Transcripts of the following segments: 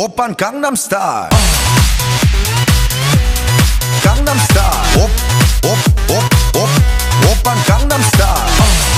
오빤 강남 스타일 강남 스타일 옵옵옵옵 오빤 강남 스타일 강남스타일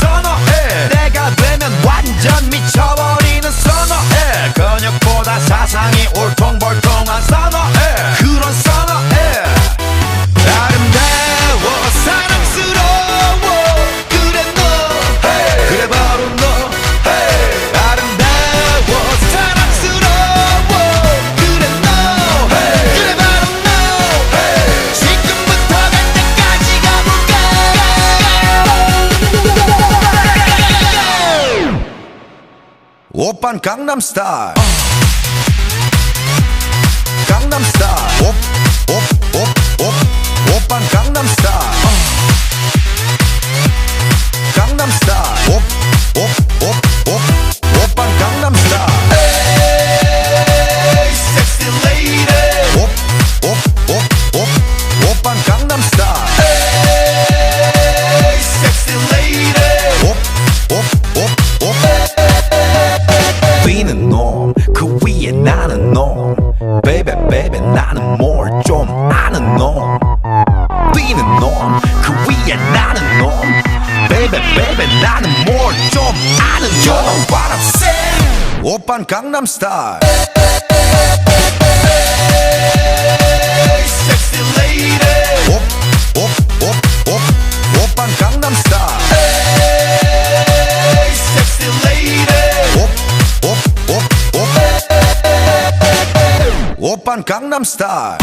오빤 강남스타일 강남스타일 옵 옵 나는 놈 베이베 베이베 나는 뭘 좀 아는 놈 뛰는 놈그 위에 나는 놈 베이베 베이베 나는 뭘 좀 아는 놈 You know what I'm saying. 오빤 강남스타일 Sexy lady 오빤 강남스타일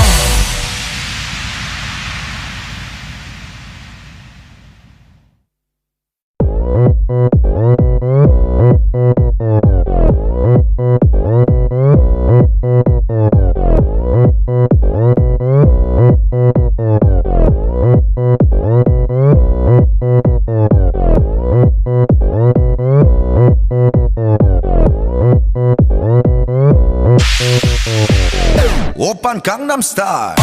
오빤 강남스타일